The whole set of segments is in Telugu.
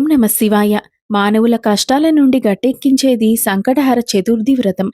ఓం నమ శివాయ. మానవుల కష్టాల నుండి గట్టెక్కించేది సంకటహర చతుర్థి వ్రతం.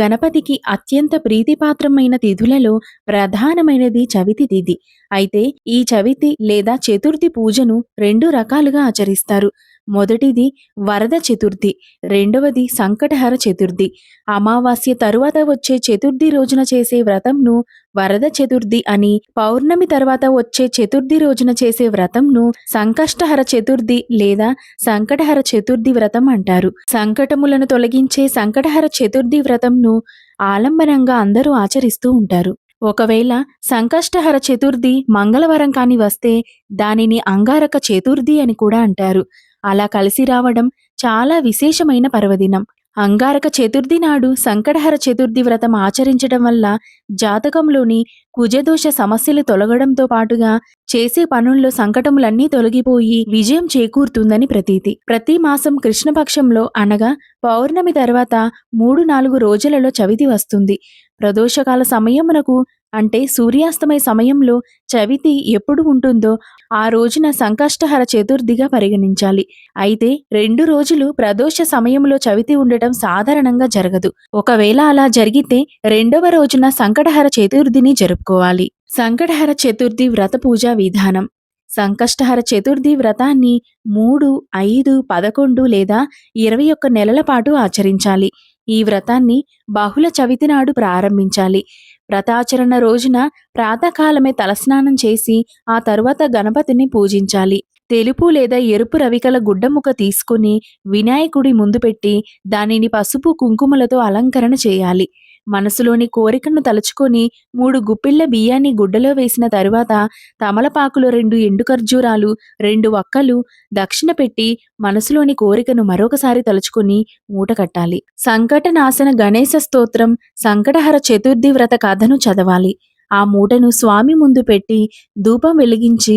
గణపతికి అత్యంత ప్రీతిపాత్రమైన తిథులలో ప్రధానమైనది చవితి తిథి. అయితే ఈ చవితి లేదా చతుర్థి పూజను రెండు రకాలుగా ఆచరిస్తారు. మొదటిది వరద చతుర్థి రెండవది సంకటహర చతుర్థి. అమావాస్య తరువాత వచ్చే చతుర్థి రోజున చేసే వ్రతంను వరద చతుర్థి అని పౌర్ణమి తర్వాత వచ్చే చతుర్థి రోజున చేసే వ్రతంను సంకష్టహర చతుర్థి లేదా సంకటహర చతుర్థి వ్రతం అంటారు. సంకటములను తొలగించే సంకటహర చతుర్థి వ్రతంను ఆలంబనంగా అందరూ ఆచరిస్తూ ఉంటారు. ఒకవేళ సంకష్టహర చతుర్థి మంగళవారం కాని వస్తే దానిని అంగారక చతుర్థి అని కూడా అంటారు. అలా కలిసి రావడం చాలా విశేషమైన పర్వదినం. అంగారక చతుర్థి నాడు సంకటహర చతుర్థి వ్రతం ఆచరించడం వల్ల జాతకంలోని కుజదోష సమస్యలు తొలగడంతో పాటుగా చేసే పనుల్లో సంకటములన్నీ తొలగిపోయి విజయం చేకూరుతుందని ప్రతీతి. ప్రతి మాసం కృష్ణపక్షంలో అనగా పౌర్ణమి తర్వాత మూడు నాలుగు రోజులలో చవితి వస్తుంది. ప్రదోషకాల సమయమునకు అంటే సూర్యాస్తమయ సమయంలో చవితి ఎప్పుడు ఉంటుందో ఆ రోజున సంకష్టహర చతుర్థిగా పరిగణించాలి. అయితే రెండు రోజులు ప్రదోష సమయంలో చవితి ఉండటం సాధారణంగా జరగదు. ఒకవేళ అలా జరిగితే రెండవ రోజున సంకటహర చతుర్థిని జరుపుకోవాలి. సంకటహర చతుర్థి వ్రత పూజా విధానం. సంకష్టహర చతుర్థి వ్రతాన్ని మూడు ఐదు పదకొండు లేదా ఇరవై ఒక్క నెలల పాటు ఆచరించాలి. ఈ వ్రతాన్ని బహుళ చవితి నాడు ప్రారంభించాలి. వ్రతాచరణ రోజున ప్రాతకాలమే తలస్నానం చేసి ఆ తరువాత గణపతిని పూజించాలి. తెలుపు లేదా ఎరుపు రవికల గుడ్డముక తీసుకుని వినాయకుడి ముందు పెట్టి దానిని పసుపు కుంకుమలతో అలంకరణ చేయాలి. మనసులోని కోరికను తలుచుకొని మూడు గుప్పిళ్ళ బియ్యాన్ని గుడ్డలో వేసిన తరువాత తమలపాకులో రెండు ఎండు ఖర్జూరాలు రెండు వక్కలు దక్షిణ పెట్టి మనసులోని కోరికను మరొకసారి తలుచుకొని మూట కట్టాలి. సంకటనాశన గణేశ స్తోత్రం సంకటహర చతుర్థి వ్రత కథను చదవాలి. ఆ మూటను స్వామి ముందు పెట్టి ధూపం వెలిగించి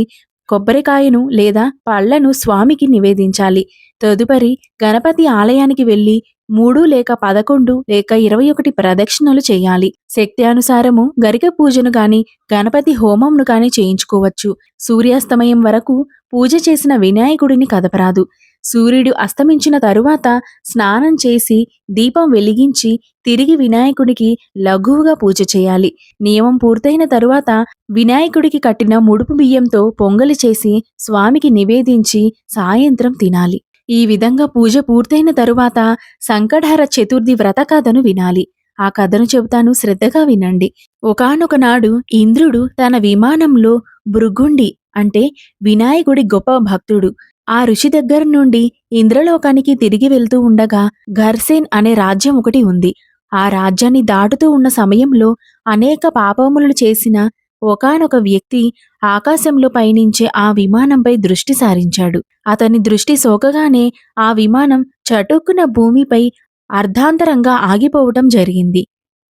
కొబ్బరికాయను లేదా పళ్ళను స్వామికి నివేదించాలి. తదుపరి గణపతి ఆలయానికి వెళ్ళి మూడు లేక పదకొండు లేక ఇరవై ఒకటి ప్రదక్షిణలు చేయాలి. శక్తి అనుసారము గరిక పూజను గాని గణపతి హోమంను గాని చేయించుకోవచ్చు. సూర్యాస్తమయం వరకు పూజ చేసిన వినాయకుడిని కదపరాదు. సూర్యుడు అస్తమించిన తరువాత స్నానం చేసి దీపం వెలిగించి తిరిగి వినాయకుడికి లఘువుగా పూజ చేయాలి. నియమం పూర్తయిన తరువాత వినాయకుడికి కట్టిన ముడుపు బియ్యంతో పొంగలి చేసి స్వామికి నివేదించి సాయంత్రం తినాలి. ఈ విధంగా పూజ పూర్తయిన తరువాత సంకటహర చతుర్థి వ్రత కథను వినాలి. ఆ కథను చెబుతాను శ్రద్ధగా వినండి. ఒకనొకనాడు ఇంద్రుడు తన విమానంలో భృగుండి అంటే వినాయకుడి గొప్ప భక్తుడు. ఆ ఋషి దగ్గర నుండి ఇంద్రలోకానికి తిరిగి వెళ్తూ ఉండగా ఘర్సేన్ అనే రాజ్యం ఒకటి ఉంది. ఆ రాజ్యాన్ని దాటుతూ ఉన్న సమయంలో అనేక పాపములు చేసిన ఒకానొక వ్యక్తి ఆకాశంలో పయనించే ఆ విమానంపై దృష్టి సారించాడు. అతని దృష్టి సోకగానే ఆ విమానం చటుక్కున భూమిపై అర్ధాంతరంగా ఆగిపోవటం జరిగింది.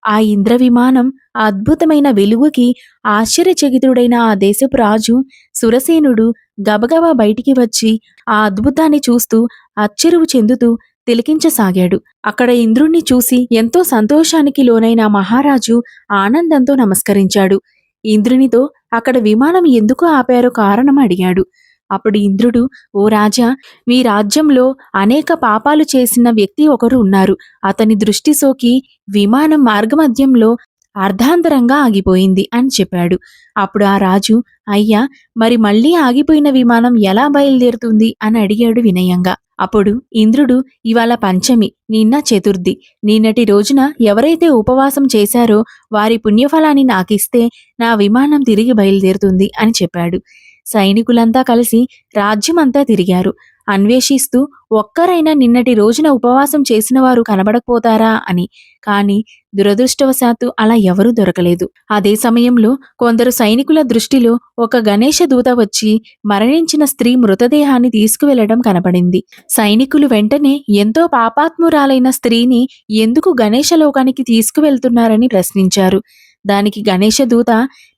ఆ ఇంద్ర విమానం అద్భుతమైన వెలుగుకి ఆశ్చర్యచకితుడైన ఆ దేశపు రాజు సురసేనుడు గబగబా బయటికి వచ్చి ఆ అద్భుతాన్ని చూస్తూ అచ్చెరువు చెందుతూ తిలకించసాగాడు. అక్కడ ఇంద్రుణ్ణి చూసి ఎంతో సంతోషానికి లోనైన మహారాజు ఆనందంతో నమస్కరించాడు. ఇంద్రునితో అక్కడ విమానం ఎందుకు ఆపారో కారణం అడిగాడు. అప్పుడు ఇంద్రుడు ఓ రాజా మీ రాజ్యంలో అనేక పాపాలు చేసిన వ్యక్తి ఒకరు ఉన్నారు. అతని దృష్టి సోకి విమానం మార్గమధ్యంలో అర్ధాంతరంగా ఆగిపోయింది అని చెప్పాడు. అప్పుడు ఆ రాజు అయ్యా మరి మళ్ళీ ఆగిపోయిన విమానం ఎలా బయలుదేరుతుంది? అని అడిగాడు వినయంగా. అప్పుడు ఇంద్రుడు ఇవాళ పంచమి నిన్న చతుర్థి. నిన్నటి రోజున ఎవరైతే ఉపవాసం చేశారో వారి పుణ్యఫలాన్ని నాకిస్తే నా విమానం తిరిగి బయలుదేరుతుంది అని చెప్పాడు. సైనికులంతా కలిసి రాజ్యమంతా తిరిగారు. అన్వేషిస్తూ ఒక్కరైనా నిన్నటి రోజున ఉపవాసం చేసిన వారు కనబడకపోతారా? అని. కాని దురదృష్టవశాత్తు అలా ఎవరూ దొరకలేదు. అదే సమయంలో కొందరు సైనికుల దృష్టిలో ఒక గణేష దూత వచ్చి మరణించిన స్త్రీ మృతదేహాన్ని తీసుకువెళ్ళడం కనపడింది. సైనికులు వెంటనే ఎంతో పాపాత్మురాలైన స్త్రీని ఎందుకు గణేష లోకానికి తీసుకువెళ్తున్నారని ప్రశ్నించారు. దానికి గణేష దూత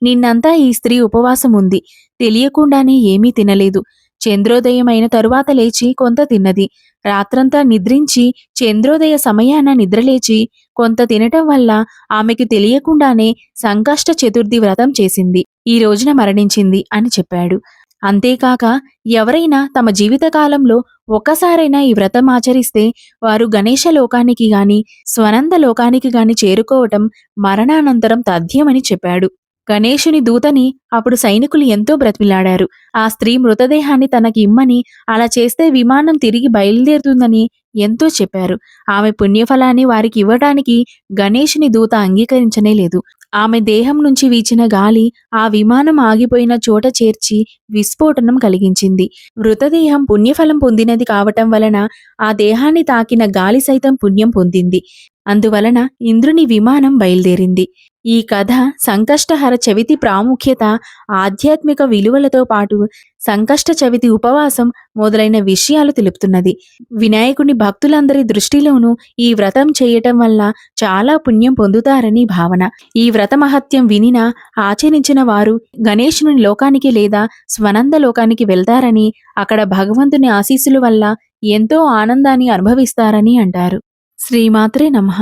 నిన్నంతా ఈ స్త్రీ ఉపవాసం ఉంది తెలియకుండానే ఏమీ తినలేదు. చంద్రోదయం అయిన తరువాత లేచి కొంత తిన్నది. రాత్రంతా నిద్రించి చంద్రోదయ సమయాన నిద్రలేచి కొంత తినటం వల్ల ఆమెకు తెలియకుండానే సంకష్ట చతుర్థి వ్రతం చేసింది. ఈ రోజున మరణించింది అని చెప్పాడు. అంతేకాక ఎవరైనా తమ జీవితకాలంలో ఒక్కసారైనా ఈ వ్రతం ఆచరిస్తే వారు గణేష లోకానికి గాని స్వనంద లోకానికి గాని చేరుకోవటం మరణానంతరం తథ్యమని చెప్పాడు. గణేషుని దూతని అప్పుడు సైనికులు ఎంతో బ్రతిమిలాడారు. ఆ స్త్రీ మృతదేహాన్ని తనకి ఇమ్మని అలా చేస్తే విమానం తిరిగి బయలుదేరుతుందని ఎంతో చెప్పారు. ఆమె పుణ్యఫలాన్ని వారికి ఇవ్వటానికి గణేషుని దూత అంగీకరించనే లేదు. ఆమె దేహం నుంచి వీచిన గాలి ఆ విమానం ఆగిపోయిన చోట చేర్చి విస్ఫోటనం కలిగించింది. మృతదేహం పుణ్యఫలం పొందినది కావటం వలన ఆ దేహాన్ని తాకిన గాలి సైతం పుణ్యం పొందింది. అందువలన ఇంద్రుని విమానం బయలుదేరింది. ఈ కథ సంకష్టహర చవితి ప్రాముఖ్యత ఆధ్యాత్మిక విలువలతో పాటు సంకష్ట చవితి ఉపవాసం మొదలైన విషయాలు తెలుపుతున్నది. వినాయకుని భక్తులందరి దృష్టిలోనూ ఈ వ్రతం చేయటం వల్ల చాలా పుణ్యం పొందుతారని భావన. ఈ వ్రత మహత్యం వినిన ఆచరించిన వారు గణేశుని లోకానికి లేదా స్వనంద లోకానికి వెళ్తారని అక్కడ భగవంతుని ఆశీస్సుల వల్ల ఎంతో ఆనందాన్ని అనుభవిస్తారని అంటారు. శ్రీమాత్రే నమః.